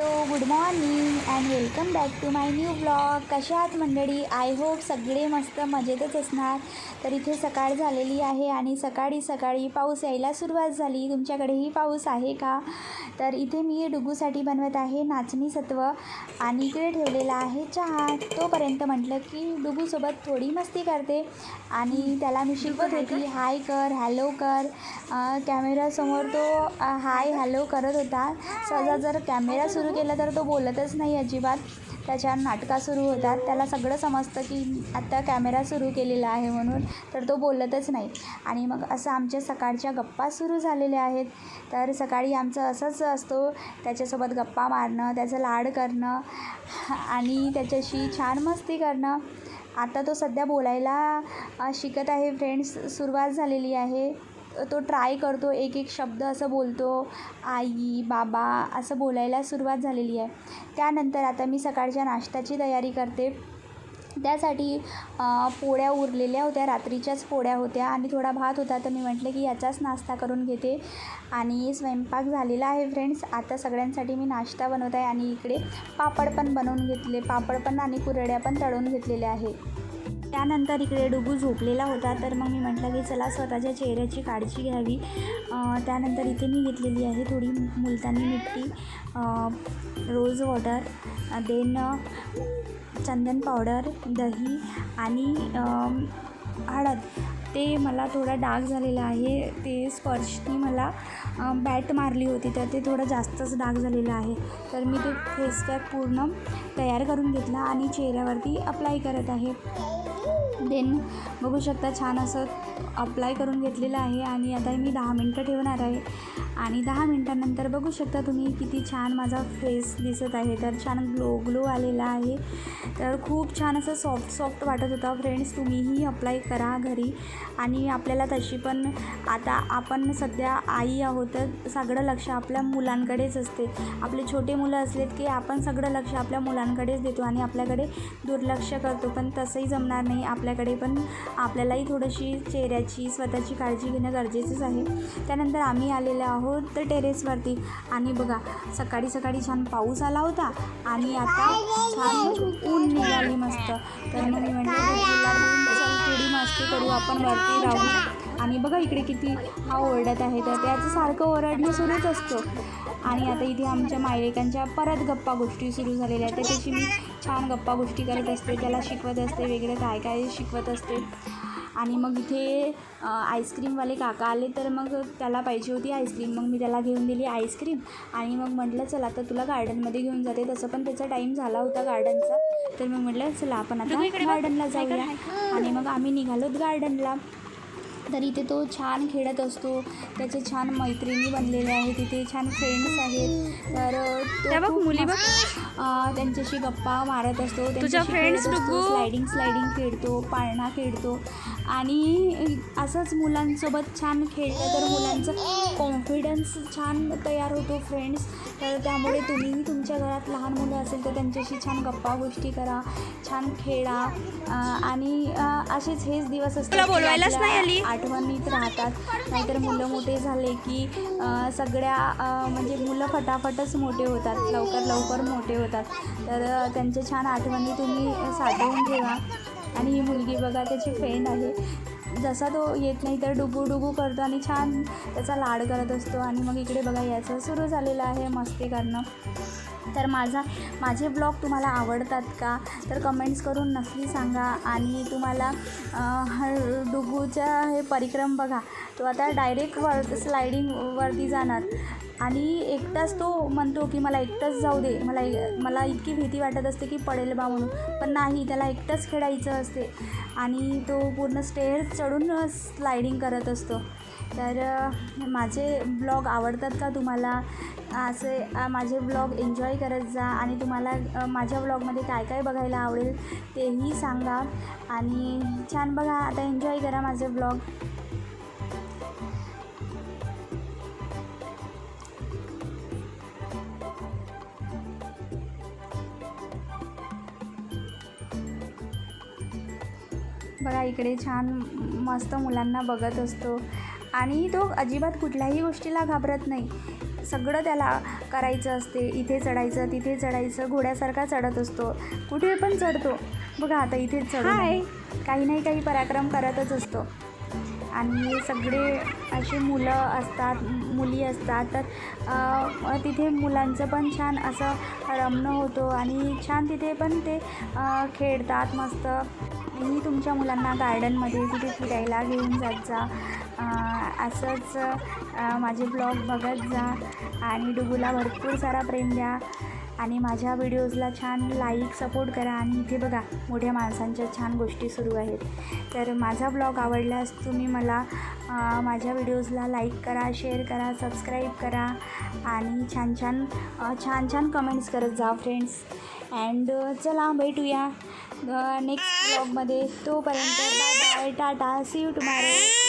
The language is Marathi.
Hello good morning and welcome back to my new blog. कशा आहात मंडळी? आय होप सगळे मस्त मजेतच असणार. तर इथे सकाळ झालेली आहे आणि सकाळी सकाळी पाऊस यायला सुरुवात झाली. तुमच्याकडेही पाऊस आहे का? तर इथे मी डुगूसाठी बनवत आहे नाचणी सत्व आणि इकडे ठेवलेला आहे चहा. तोपर्यंत म्हटलं की डुगूसोबत थोडी मस्ती करते आणि त्याला मी शिकवत होती हाय कर हॅलो कर. कॅमेरासमोर तो हाय हॅलो करत होता. सहजा जर कॅमेरा सुरू केला तर तो बोलतच नाही अजिबात. त्याच्या नाटका सुरू होतात. त्याला सगळं समजतं की आत्ता कॅमेरा सुरू केलेला आहे म्हणून तर तो बोलतच नाही. आणि मग असं आमच्या सकाळच्या गप्पा सुरू झालेल्या आहेत. तर सकाळी आमचं असंच असतो. त्याच्यासोबत गप्पा मारणं त्याचं लाड करणं आणि त्याच्याशी छान मस्ती करणं. आता तो सध्या बोलायला शिकत आहे. फ्रेंड्स सुरुवात झालेली आहे. तो ट्राय करतो एक एक शब्द असं बोलतो आई बाबा असं बोलायला सुरुवात झालेली आहे. त्यानंतर आता मी सकाळच्या नाश्त्याची तयारी करते. त्यासाठी पोळ्या उरलेल्या होत्या रात्रीच्याच पोळ्या होत्या आणि थोडा भात होता तर मी म्हटलं की याचाच नाश्ता करून घेते. आणि स्वयंपाक झालेला आहे फ्रेंड्स आता सगळ्यांसाठी मी नाश्ता बनवत आहे आणि इकडे पापड पण बनवून घेतले पापड पण आणि कुरड्या पण तळून घेतलेल्या आहे. त्यानंतर इकडे डुबू झोपलेला होता. तर मग मी म्हटलं की चला स्वतःच्या चेहऱ्याची काळजी घ्यावी. त्यानंतर इथे मी घेतलेली आहे थोडी Multani mitti rose water then चंदन पावडर दही आणि हळद. ते मला थोडा डाग झालेला आहे. ते स्पर्शनी मला बॅट मारली होती तर ते थोडं जास्तच डाग झालेलं आहे. तर मी ते फेस पॅक पूर्ण तयार करून घेतला आणि चेहऱ्यावरती अप्लाय करत आहे. देन बघू शकता छान असं अप्लाय करून घेतलेलं आहे आणि आता मी दहा मिनटं ठेवणार आहे. आणि दहा मिनटानंतर बघू शकता तुम्ही किती छान माझा फेस दिसत आहे. तर छान ग्लो ग्लो आलेला आहे. तर खूप छान असं सॉफ्ट सॉफ्ट वाटत होता. फ्रेंड्स तुम्हीही अप्लाय करा घरी. आणि आपल्याला तशी पण आता आपण सध्या आई आहोत तर सगळं लक्ष आपल्या मुलांकडेच असते. आपले छोटे मुलं असलेत की आपण सगळं लक्ष आपल्या मुलांकडेच देतो आणि आपल्याकडे दुर्लक्ष करतो. पण तसंही जमणार नाही. आपल्याकडे पण आपल्यालाही थोडीशी चेहऱ्याची स्वतःची काळजी घेणं गरजेचंच आहे. त्यानंतर आम्ही आलेलो आहोत तर टेरेसवरती आणि बघा सकाळी सकाळी छान पाऊस आला होता आणि आता छान ऊन निघाली मस्त. तर मग मी म्हटलं थोडी मस्ती करू आपण वरती राहू. आणि बघा इकडे किती हा ओरडत आहे. तर त्याचं सारखं ओरडणं सुरूच असतो. आणि आता इथे आमच्या मायलेकांच्या परत गप्पा गोष्टी सुरू झालेल्या आहेत. त्याच्याशी मी छान गप्पा गोष्टी करत असते. त्याला शिकवत असते वेगळं काय काय शिकवत असते. आणि मग इथे आईस्क्रीमवाले काका आले तर मग त्याला पाहिजे होती आईस्क्रीम. मग मी त्याला घेऊन दिली आईस्क्रीम. आणि मग म्हटलं चला आता तुला गार्डनमध्ये घेऊन जाते. तसं पण त्याचा टाईम झाला होता गार्डनचा. तर मग म्हटलं चला आपण आता गार्डनला जाऊया. आणि मग आम्ही निघालोत गार्डनला. तर इथे तो छान खेळत असतो. त्याचे छान मैत्रिणी बनलेल्या आहेत. तिथे छान फ्रेंड्स आहेत. तर मुली बघ. त्यांच्याशी गप्पा मारत असतो. तुझ्या डुग्गू? स्लायडिंग स्लायडिंग खेळतो पाळणा खेळतो. आणि असंच मुलांसोबत छान खेळलं तर मुलांचं कॉन्फिडन्स छान तयार होतो फ्रेंड्स तर त्यामुळे तुम्हीही तुमच्या घरात लहान मुलं असेल तर त्यांच्याशी छान गप्पा गोष्टी करा छान खेळा. आणि असेच हेच दिवस असतात बोलवायलाच नाही आली? आठवणीत राहतात. नाहीतर मुलं मोठे झाले की सगळ्या म्हणजे मुलं फटाफटच मोठे होतात. लवकर लवकर मोठे होतात. तर त्यांच्या छान आठवणी तुम्ही साठवून ठेवा. आणि ही मुलगी बघा त्याची फ्रेंड आहे. जसा तो येत नाही तर डुगू डुगू करतो आणि छान त्याचा लाड करत असतो. आणि मग इकडे बघा याचं सुरू झालेलं आहे मस्ती करणं. तर माझा माझे ब्लॉग तुम्हाला आवडतात का? तर कमेंट्स करून नक्की सांगा. आणि तुम्हाला अं, डुगूचा हे परिक्रम बघा. तो आता डायरेक्ट वर स्लायडिंगवरती जाणार. आणि एकटाच तो म्हणतो की मला एकटाच जाऊ दे. मला मला इतकी भीती वाटत असते की पडेल बा म्हणून. पण नाही त्याला एकटंच खेळायचं असते. आणि तो पूर्ण स्टेअर चढून स्लायडिंग करत असतो. तर माझे ब्लॉग आवडतात का तुम्हाला? असे माझे ब्लॉग एन्जॉय करत जा आणि तुम्हाला माझ्या ब्लॉगमध्ये काय काय बघायला आवडेल तेही सांगा आणि छान बघा. आता एन्जॉय करा माझे ब्लॉग. बघा इकडे छान मस्त मुलांना बघत असतो. आणि तो अजिबात कुठल्याही गोष्टीला घाबरत नाही. सगळं त्याला करायचं असते. इथे चढायचं तिथे चढायचं घोड्यासारखा चढत असतो. कुठे पण चढतो. बघा आता इथेच चढ काही नाही काही पराक्रम करतच असतो. आणि सगळे असे मुलं असतात मुली असतात. तर तिथे मुलांचं पण छान असं रमणं होतो आणि छान तिथे पण ते खेळतात मस्त. मी तुमच्या मुलांना गार्डनमध्ये तिथे फिरायला घेऊन जात जा. असंच माझे ब्लॉग बघत जा. आणि डुगूला भरपूर सारा प्रेम द्या. आणि माझ्या व्हिडिओजला छान लाईक सपोर्ट करा आणि इथे बघा मोठ्या माणसांच्या छान गोष्टी सुरू आहेत. तर माझा ब्लॉग आवडल्यास तुम्ही मला माझ्या व्हिडिओजला लाईक करा शेअर करा सबस्क्राईब करा आणि छान छान छान छान कमेंट्स करत जा फ्रेंड्स. अँड चला भेटूया नेक्स्ट ब्लॉगमध्ये. तोपर्यंत bye bye tata see you tomorrow